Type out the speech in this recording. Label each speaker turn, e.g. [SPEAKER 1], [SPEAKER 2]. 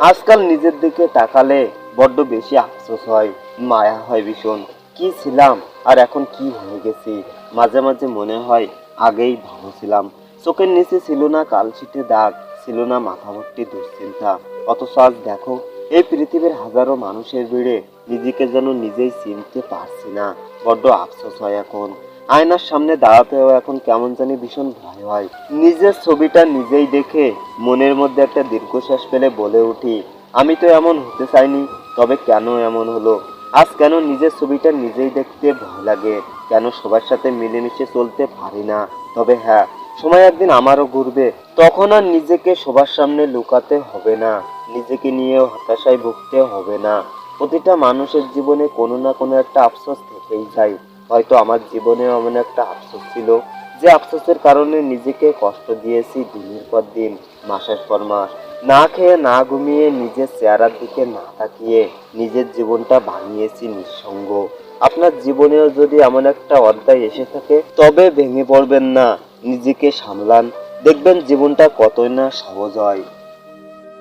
[SPEAKER 1] আজকাল নিজের দিকে তাকালে বড্ড বেশি আফসোস হয়, মায়া হয় ভীষণ। কি ছিলাম আর এখন কি হয়ে গেছি? মাঝে মাঝে মনে হয় আগেই ভালো ছিলাম। চোখের নিচে ছিল না কালশিটে দাগ, ছিল না মাথা ভর্তি দুশ্চিন্তা। অথচ আজ দেখো, এই পৃথিবীর হাজারো মানুষের ভিড়ে নিজেকে যেন নিজেই চিনতে পারছি না। বড্ড আফসোস হয় এখন। আয়নার সামনে দাঁড়াতেও এখন কেমন জানি ভীষণ ভয় হয়। নিজের ছবিটা নিজেই দেখে মনের মধ্যে একটা দীর্ঘশ্বাস ফেলে বলে উঠি, আমি তো এমন হতে চাইনি, তবে কেন এমন হলো? আজ কেন নিজের ছবিটা নিজেই দেখতে ভয় লাগে? কেন সবার সাথে মিলেমিশে চলতে পারি না? তবে হ্যাঁ সময় একদিন আমারও ঘুরবে, তখন আর নিজেকে সবার সামনে লুকাতে হবে না, নিজেকে নিয়ে হতাশায় ভুগতে হবে না। প্রতিটা মানুষের জীবনে কোনো না কোনো একটা আফসোস থেকেই যায়। হয়তো আমার জীবনে এমন একটা আফসোস ছিল যে আফসোসের কারণে নিজেকে কষ্ট দিয়েছি দিনের পর দিন, মাসের পর মাস। না খেয়ে, না ঘুমিয়ে, নিজের চেহারার দিকে না তাকিয়ে নিজের জীবনটা বানিয়েছি নিঃসঙ্গ। আপনার জীবনেও যদি এমন একটা অধ্যায় এসে থাকে, তবে ভেঙে পড়বেন না, নিজেকে সামলান। দেখবেন জীবনটা কতই না সহজ হয়।